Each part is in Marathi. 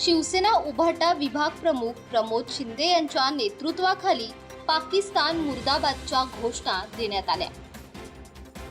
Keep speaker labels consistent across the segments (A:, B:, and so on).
A: शिवसेना उभाटा विभाग प्रमुख प्रमोद शिंदे यांच्या नेतृत्वाखाली पाकिस्तान मुर्दाबादच्या घोषणा देण्यात आल्या.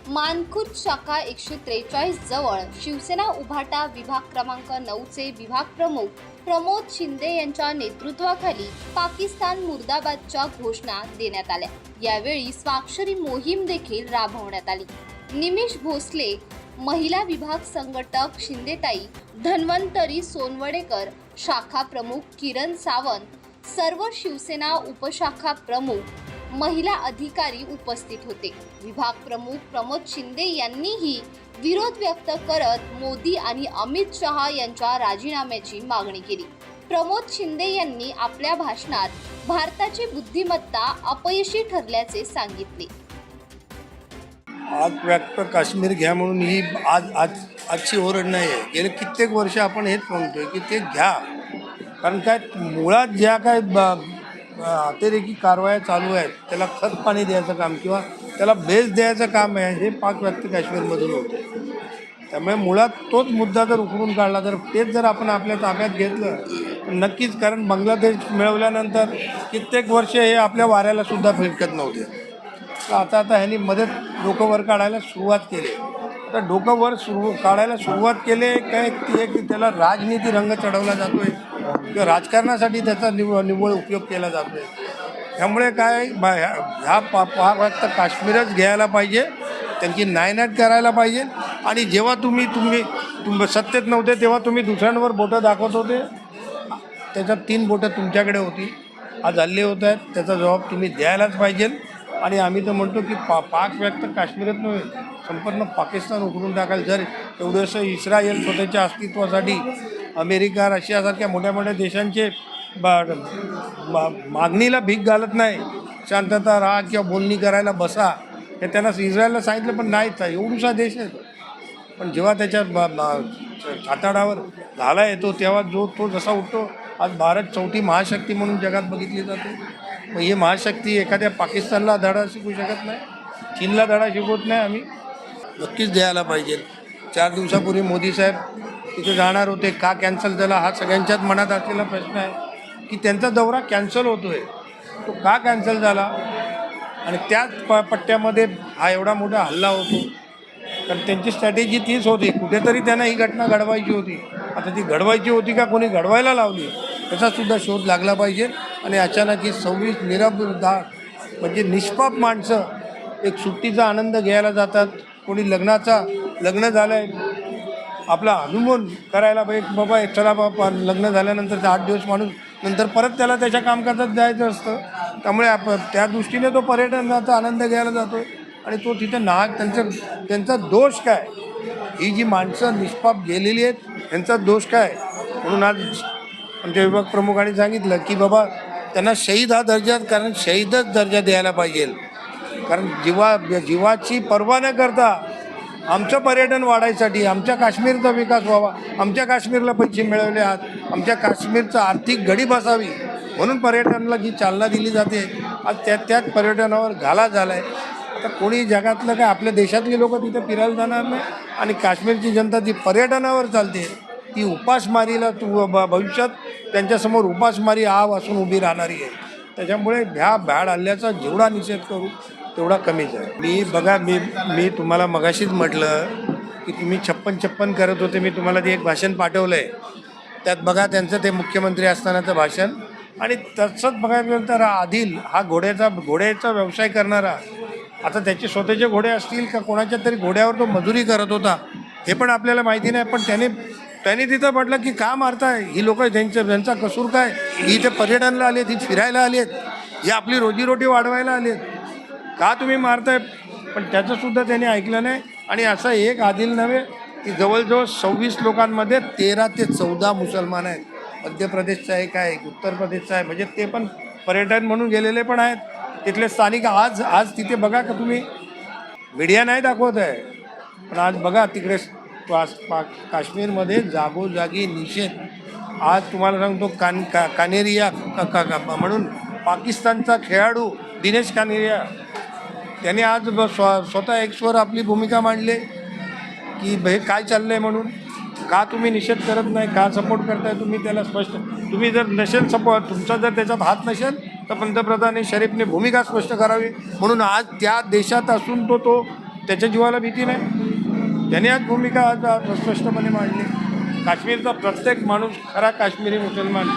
A: मानखुर्द शाखा एकशे त्रेचाळीस जवळ शिवसेना उभाटा विभाग क्रमांक नऊचे विभाग प्रमुख प्रमोद शिंदे यांच्या नेतृत्वाखाली पाकिस्तान मुर्दाबादच्या घोषणा देण्यात आल्या. यावेळी स्वाक्षरी मोहीम देखील राबवण्यात आली. निमिष भोसले महिला विभाग संघटक शिंदेताई धन्वंतरी सोनवडेकर शाखा प्रमुख किरण सावंत सर्व शिवसेना उपशाखा प्रमुख महिला अधिकारी उपस्थित होते. विभाग प्रमुख प्रमोद शिंदे यांनीही विरोध व्यक्त करत मोदी आणि अमित शहा यांच्या राजीनाम्याची मागणी केली. प्रमोद शिंदे यांनी आपल्या भाषणात भारताची बुद्धिमत्ता अपयशी ठरल्याचे सांगितले.
B: आज व्यक्त काश्मीर घ्या म्हणून ही आज आज आजची ओरड नाही आहे गेले कित्येक वर्ष आपण हेच म्हणतोय की ते घ्या. कारण काय मुळात ज्या काय ब- अतिरेकी कारवाया चालू आहेत त्याला खत पाणी द्यायचं काम किंवा त्याला बेस द्यायचं काम आहे हे पाक व्यक्त काश्मीरमधून होते. त्यामुळे मुळात तोच मुद्दा जर उकरून काढला तर तेच जर आपण आपल्या ताब्यात घेतलं नक्कीच कारण बांगलादेश मिळवल्यानंतर कित्येक वर्ष हे आपल्या वाऱ्याला सुद्धा फिरकत नव्हते. तर आता आता ह्यांनी मदत डोकं वर काढायला सुरुवात केली. आता डोकं वर सुरू काढायला सुरुवात केले काय ती एक त्याला राजनीती रंग चढवला जातो आहे किंवा राजकारणासाठी त्याचा निव निव्वळ उपयोग केला जातो आहे त्यामुळे काय बा- ह्या ह्या पा पहा फक्त काश्मीरच घ्यायला पाहिजे त्यांची नायनाट करायला पाहिजे. आणि जेव्हा तुम्ही तुम्ही तुम सत्तेत नव्हते तेव्हा तुम्ही दुसऱ्यांवर बोटं दाखवत होते. त्याच्यात तीन बोटं तुमच्याकडे होती. आज हल्ले होत आहेत त्याचा जबाब तुम्ही द्यायलाच पाहिजे. आणि आम्ही तर म्हणतो की पा पाक व्यक्त काश्मीरच नव्हे संपूर्ण पाकिस्तान उघडून टाकायला जर एवढंसं इस्रायल स्वतःच्या अस्तित्वासाठी अमेरिका रशियासारख्या मोठ्या मोठ्या देशांचे बा- मा- मागणीला भीक घालत नाही शांतता राहा किंवा बोलणी करायला बसा हे त्यांना इस्रायलला सांगितलं पण नाहीच आहे एवढूसा देश आहे पण जेव्हा त्याच्या ब- ब- छाताडावर येतो तेव्हा जो तो जसा उठतो आज भारत चौथी महाशक्ती म्हणून जगात बघितली जाते. मग ही महाशक्ती एखाद्या पाकिस्तानला धडा शिकू शकत नाही चीनला धडा शिकवत नाही आम्ही. नक्कीच द्यायला पाहिजे. चार दिवसापूर्वी मोदी साहेब तिथे जाणार होते. का कॅन्सल झाला? हा सगळ्यांच्याच मनात असलेला प्रश्न आहे की त्यांचा दौरा कॅन्सल होतोय. तो का कॅन्सल झाला? आणि त्याच प पट्ट्यामध्ये हा एवढा मोठा हल्ला होतो. कारण त्यांची स्ट्रॅटेजी तीच होती. कुठेतरी त्यांना ही घटना घडवायची होती. आता ती घडवायची होती का कोणी घडवायला लावली त्याचासुद्धा शोध लागला पाहिजे. आणि अचानक ही सव्वीस निरबदार म्हणजे निष्पाप माणसं एक सुट्टीचा आनंद घ्यायला जातात. कोणी लग्नाचा लग्न झालं आहे आपला हनुमून करायला पाहिजे बाबा एक चला बाबा लग्न झाल्यानंतर आठ दिवस माणूस नंतर परत त्याला त्याच्या कामकाजात जायचं असतं. त्यामुळे आप त्या दृष्टीने तो पर्यटनाचा आनंद घ्यायला जातो आणि तो तिथे नाग त्यांचं त्यांचा दोष काय? ही जी माणसं निष्पाप गेलेली आहेत त्यांचा दोष काय? म्हणून आज आमच्या विभाग प्रमुखांनी सांगितलं की बाबा त्यांना शहीद हा दर्जा कारण शहीदच दर्जा द्यायला पाहिजे. कारण जीवा जीवाची पर्वा न करता आमचं पर्यटन वाढायसाठी आमच्या काश्मीरचा विकास व्हावा आमच्या काश्मीरला पैसे मिळवले आहात आमच्या काश्मीरचं आर्थिक घडी बसावी म्हणून पर्यटनाला जी चालना दिली जाते आज त्या त्यात पर्यटनावर घाला झाला आहे आता कोणी जगातलं काय आपल्या देशातली लोक तिथे फिरायला जाणार नाही आणि काश्मीरची जनता जी पर्यटनावर चालते. ती उपासमारीला तू ब- भविष्यात त्यांच्यासमोर उपासमारी आव असून उभी राहणारी आहे. त्याच्यामुळे ह्या भ्याड हल्ल्याचा जेवढा निषेध करू तेवढा कमीच आहे मी बघा मी मी तुम्हाला मगाशीच म्हटलं की तुम्ही छप्पन छप्पन करत होते मी तुम्हाला ते एक भाषण पाठवलं आहे त्यात बघा त्यांचं ते मुख्यमंत्री असतानाचं भाषण. आणि तसंच बघायला गेलं तर आदिल हा घोड्याचा घोड्याचा व्यवसाय करणारा. आता त्याचे स्वतःचे घोडे असतील का कोणाच्या तरी घोड्यावर तो मजुरी करत होता हे पण आपल्याला माहिती नाही पण त्याने त्याने तिथं म्हटलं की का मारताय? ही लोक त्यांचं त्यांचा कसूर काय? ही इथे पर्यटनला आली आहेत ही फिरायला आली आहेत. ही आपली रोजीरोटी वाढवायला आली आहेत. का तुम्ही मारताय? पण त्याचंसुद्धा त्यांनी ऐकलं नाही. आणि असं एक आदिल नव्हे की जवळजवळ सव्वीस लोकांमध्ये तेरा ते चौदा मुसलमान आहेत. मध्य प्रदेशचा एक आहे उत्तर प्रदेशचा आहे म्हणजे ते पण पर्यटन म्हणून गेलेले पण आहेत. तिथले स्थानिक आज आज तिथे बघा का तुम्ही. मीडिया नाही दाखवत आहे. पण आज बघा तिकडे पास पा काश्मीरमध्ये जागोजागी निषेध. आज तुम्हाला सांगतो कान का कानेरिया का, का, का, म्हणून पाकिस्तानचा खेळाडू दिनेश कानेरिया त्याने आज स्व स्वतः एक्सवर आपली भूमिका मांडली की हे काय चाललं आहे म्हणून. का तुम्ही निषेध करत नाही का सपोर्ट करताय तुम्ही त्याला स्पष्ट तुम्ही जर नसेल सपोर्ट तुमचा जर त्याच्यात हात नसेल तर पंतप्रधान शरीफने भूमिका स्पष्ट करावी. म्हणून आज त्या देशात असून तो तो त्याच्या जीवाला भीती नाही. त्याने आज भूमिका आज स्पष्टपणे मांडली. काश्मीरचा प्रत्येक माणूस खरा काश्मीरी मुसलमान.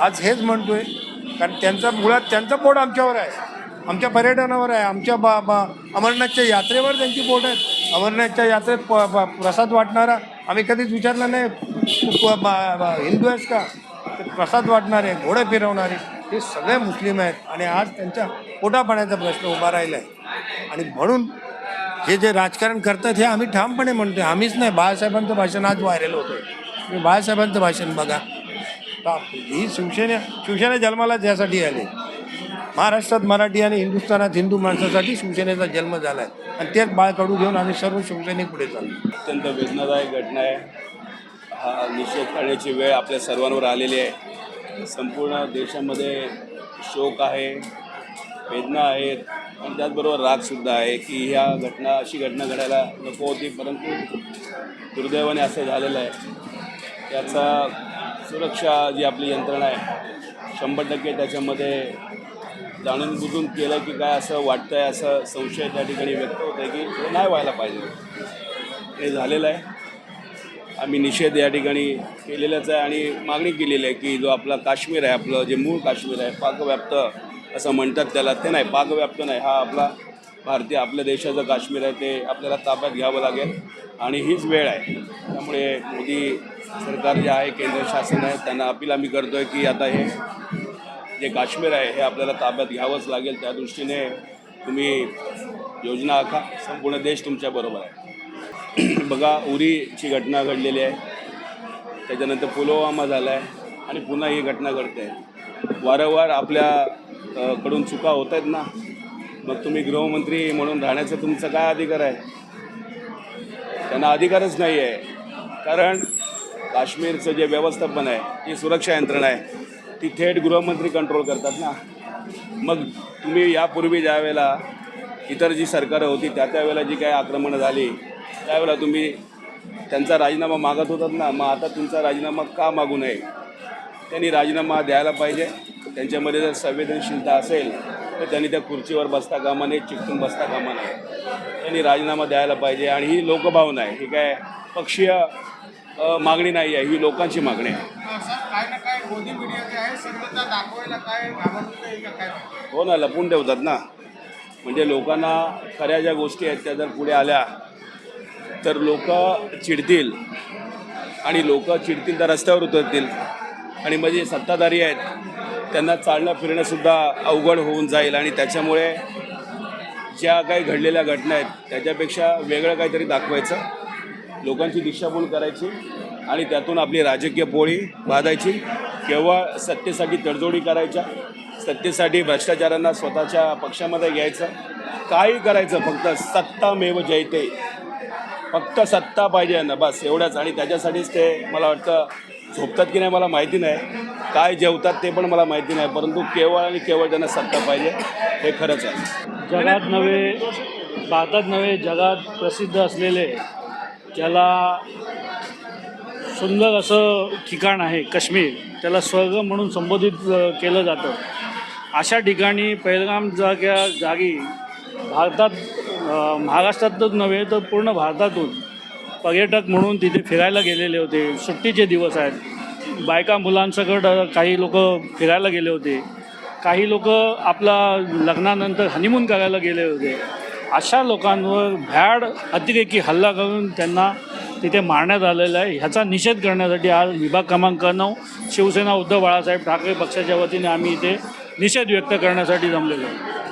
B: आज हेच म्हणतोय कारण त्यांचा मुळात त्यांचं पोट आमच्यावर आहे. आमच्या पर्यटनावर आहे आमच्या बा बा अमरनाथच्या यात्रेवर त्यांची पोट आहेत. अमरनाथच्या यात्रेत प प्रसाद वाटणारा आम्ही कधीच विचारलं नाही बा- बा- हिंदू आहेस का? ते प्रसाद वाटणारे घोडे फिरवणारे हे सगळे मुस्लिम आहेत. आणि आज त्यांच्या पोटापाण्याचा प्रश्न उभा राहिला आहे आणि म्हणून हे जे राजकारण करतात हे आम्ही ठामपणे म्हणतोय. आम्हीच नाही. बाळासाहेबांचं भाषण आज व्हायरल होतं तुम्ही बाळासाहेबांचं भाषण बघा. ही शिवसेना शिवसेना जन्माला त्यासाठी आली. महाराष्ट्रात मराठी आणि हिंदुस्थानात हिंदू माणसासाठी शिवसेनेचा जन्म झाला आहे आणि तेच बाळ काढू घेऊन आम्ही सर्व शिवसैनिक पुढे चाललो.
C: अत्यंत वेदनादायक घटना आहे. हा निषेध करण्याची वेळ आपल्या सर्वांवर आलेली आहे. संपूर्ण देशामध्ये शोक आहे वेदना आहेत. आणि त्याचबरोबर रागसुद्धा आहे की ह्या घटना अशी घटना घडायला नको होती परंतु दुर्दैवाने असं झालेलं आहे. त्याचा सुरक्षा जी आपली यंत्रणा आहे शंभर टक्के त्याच्यामध्ये जाणून बुजून केलं की काय असं वाटतं आहे असं संशय त्या ठिकाणी व्यक्त होत आहे की हे नाही व्हायला पाहिजे. हे झालेलं आहे. आम्ही निषेध या ठिकाणी केलेलाच आहे आणि मागणी केलेली आहे की जो आपला काश्मीर आहे आपलं जे मूळ काश्मीर आहे पाकव्याप्त असं म्हणतात त्याला ते नाही पाकव्याप्त नाही हा आपला भारतीय आपल्या देशाचं काश्मीर आहे ते आपल्याला ताब्यात घ्यावं लागेल. आणि हीच वेळ आहे. त्यामुळे मोदी सरकार जे आहे केंद्र शासन आहे त्यांना अपील आम्ही करतो आहे की आता हे जे काश्मीर आहे हे आपल्याला ताब्यात घ्यावंच लागेल. त्या दृष्टीने तुम्ही योजना आखा. संपूर्ण देश तुमच्याबरोबर आहे. बघा उरीची घटना घडलेली आहे. त्याच्यानंतर पुलवामा झाला आहे आणि पुन्हा ही घटना घडते. आहे वारंवार आपल्या कडून चुका होत आहेत ना मग तुम्ही गृहमंत्री म्हणून राहण्याचा तुमचा काय अधिकार आहे? त्यांना अधिकारच नाही आहे. कारण काश्मीरचं जे व्यवस्थापन आहे ती सुरक्षा यंत्रणा आहे. ती थेट गृहमंत्री कंट्रोल करतात ना. मग तुम्ही यापूर्वी ज्या वेळेला इतर जी सरकारं होती त्या त्यावेळेला जी काही आक्रमणं झाली त्यावेळेला तुम्ही त्यांचा राजीनामा मागत होतात ना. मग आता तुमचा राजीनामा का मागू नये? त्यांनी राजीनामा द्यायला पाहिजे. त्यांच्यामध्ये जर संवेदनशीलता असेल तर त्यांनी त्या खुर्चीवर बसता कामा नये चिकटून बसता कामा नये. त्यांनी राजीनामा द्यायला पाहिजे आणि ही लोकभावना आहे. ही काय पक्षीय मागणी नाही आहे ही लोकांची मागणी आहे. हो ना लपून ठेवतात ना. म्हणजे लोकांना खऱ्या ज्या गोष्टी आहेत त्या जर पुढे आल्या तर लोक चिडतील. आणि लोक चिडतील तर रस्त्यावर उतरतील. आणि म्हणजे सत्ताधारी आहेत त्यांना चालणं फिरणंसुद्धा अवघड होऊन जाईल आणि त्याच्यामुळे ज्या काही घडलेल्या घटना आहेत त्याच्यापेक्षा वेगळं काहीतरी दाखवायचं. लोकांची दिशाभूल करायची आणि त्यातून आपली राजकीय पोळी बाधायची केवळ सत्तेसाठी तडजोडी करायच्या सत्तेसाठी भ्रष्टाचारांना स्वतःच्या पक्षामध्ये घ्यायचं. काही करायचं फक्त सत्तामेव जयते. फक्त सत्ता पाहिजे यांना बस एवढंच. आणि त्याच्यासाठीच ते मला वाटतं झोपतात की नाही मला माहिती नाही. काय जेवतात ते पण मला माहिती नाही. परंतु केवळ आणि केवळ त्यांना सत्ता पाहिजे हे खरंच आहे.
D: जगात नव्हे भारतात नव्हे जगात प्रसिद्ध असलेले ज्याला सुंदर असं ठिकाण आहे काश्मीर त्याला स्वर्ग म्हणून संबोधित केलं जातं. अशा ठिकाणी पहिलगाम जाग्या जागी भारतात महाराष्ट्रातच नव्हे तर पूर्ण भारतातून पर्यटक म्हणून तिथे फिरायला गेलेले होते. सुट्टीचे दिवस आहेत. बायका मुलांसकट काही लोक फिरायला गेले होते. काही लोक आपला लग्नानंतर हनीमून करायला गेले होते. अशा लोकांवर भ्याड अतिरेकी हल्ला करून त्यांना तिथे मारण्यात आलेलं आहे. ह्याचा निषेध करण्यासाठी आज विभाग क्रमांक नऊ शिवसेना उद्धव बाळासाहेब ठाकरे पक्षाच्या वतीने आम्ही इथे निषेध व्यक्त करण्यासाठी जमलेलो आहे